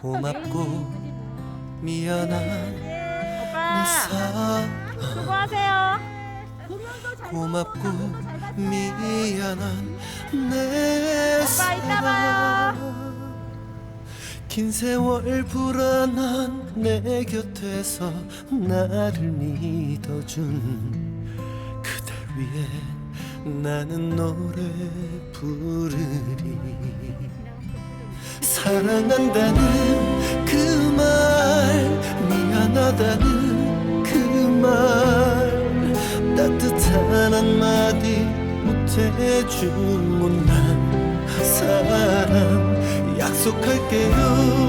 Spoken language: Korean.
고맙고 미안한 내 오빠 사랑 수고하세요. 고맙고 미안한 내 오빠 이따. 사랑 긴 세월 불안한 내 곁에서 나를 믿어준 그댈 위해 나는 노래 부르리 사랑한다는 미안하다는 그 말 따뜻한 한마디 못해준 못난 사람 약속할게요